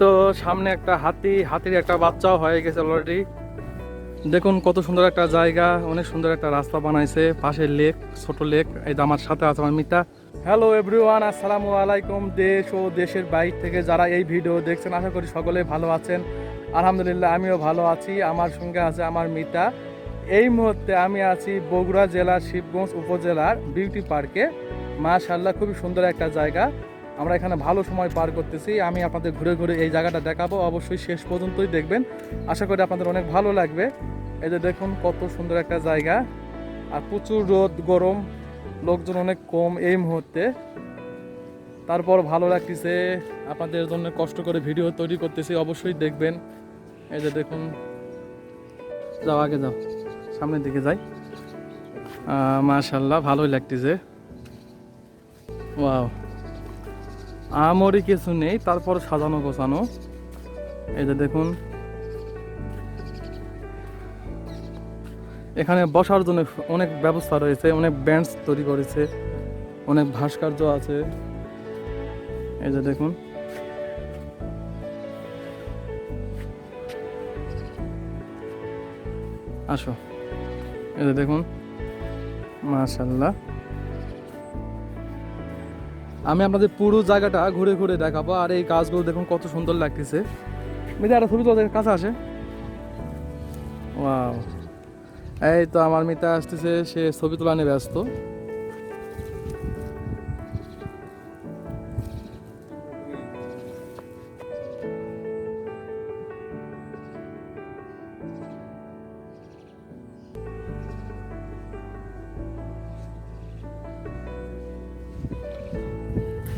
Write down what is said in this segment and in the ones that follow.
তো সামনে একটা হাতি, হাতির একটা বাচ্চাও হয়ে গেছে অলরেডি দেখুন কত সুন্দর একটা জায়গা, অনেক সুন্দর একটা রাস্তা বানাইছে পাশে লেক ছোট লেক এই আমার সাথে আছে আমার মিতা। হ্যালো এভরিওয়ান আসসালামু আলাইকুম, দেশ ও দেশের বাইরে থেকে যারা এই ভিডিও দেখছেন, আশা করি সকলে ভালো আছেন। আলহামদুলিল্লাহ, আমিও ভালো আছি, আমার সঙ্গে আছে আমার মিতা। এই মুহূর্তে আমি আছি বগুড়া জেলার শিবগঞ্জ উপজেলার বিউটি পার্কে মাশাল্লাহ খুবই সুন্দর একটা জায়গা। আমরা এখানে ভালো সময় পার করতেছি। আমি আপনাদের ঘুরে ঘুরে এই জায়গাটা দেখাবো। অবশ্যই শেষ পর্যন্তই দেখবেন। আশা করি আপনাদের অনেক ভালো লাগবে। এই যে দেখুন কত সুন্দর একটা জায়গা। আর প্রচুর রোদ, গরম, লোকজন অনেক কম এই মুহূর্তে। তারপর ভালো লাগতেছে। আপনাদের জন্য কষ্ট করে ভিডিও তৈরি করতেছি, অবশ্যই দেখবেন। এই যে দেখুন। যাও, আগে যাও। সামনের দিকে যাই। মাশাল্লাহ ভালোই লাগতেছে। ওয়াও। আমরি কিছু নেই, তারপর সাজানো গোছানো। এই যে দেখুন। এখানে বসার জন্য অনেক ব্যবস্থা রয়েছে, অনেক বেঞ্চ তৈরি করেছে, অনেক ভাস্কর্য আছে। এই যে দেখুন। আসো। এই যে দেখুন। মাশাল্লাহ আমি আপনাদের পুরো জায়গাটা ঘুরে ঘুরে দেখাবো আর এই গাছগুলো দেখুন কত সুন্দর লাগতেছে। মিতা একটা ছবি তোদের কাছে আসে। এই তো আমার মিতা আসতেছে, সে ছবি তোলা নিয়ে ব্যস্ত।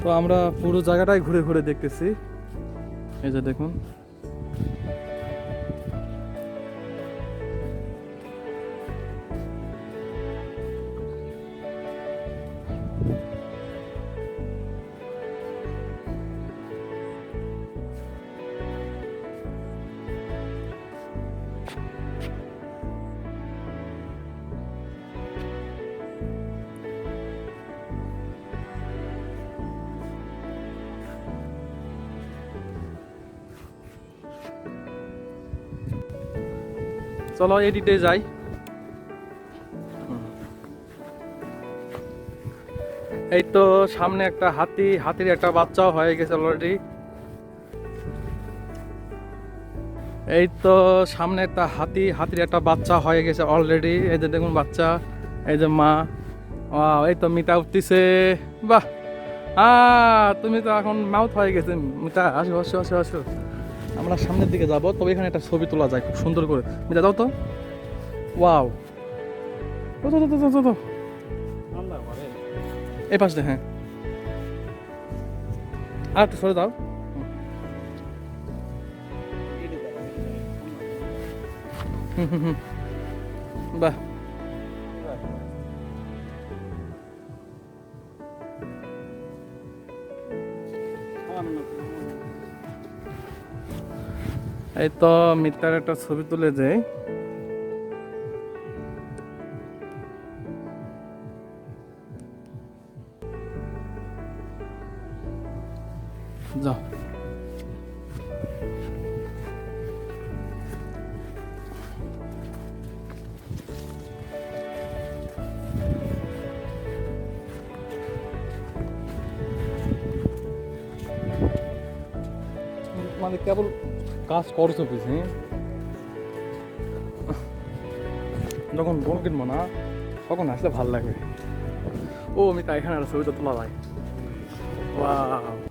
তো আমরা পুরো জায়গাটাই ঘুরে ঘুরে দেখতেছি। এই যে দেখুন। চলো এডিটে যাই। এই তো সামনে একটা হাতি, হাতির একটা বাচ্চাও হয়ে গেছে অলরেডি এই তো সামনে একটা হাতি, হাতির একটা বাচ্চা হয়ে গেছে অলরেডি এই যে দেখুন বাচ্চা, এই যে মা। এই তো মিতা উঠতেছে। বাহ! আ তুমি তো এখন মাউথ হয়ে গেছে। মিতা, আসো আসো আসো আসো। আমরা সামনের দিকে যাব, তবে এখানে একটা ছবি তোলা যায় খুব সুন্দর করে। মিতা দাও তো। ওয়াও। এই পাশে হ্যাঁ। আর একটু সরে দাও। হুম হুম হুম। বাহ। এই তো মিথ্যার একটা ছবি তুলে যাও মানে কেবল কাজ করছ পিছি? যখন বোন কিনবো না, তখন আসলে ভালো লাগবে। ও, আমি তাই এখানে একটা ছবিটা তোলা যায় ওয়াও।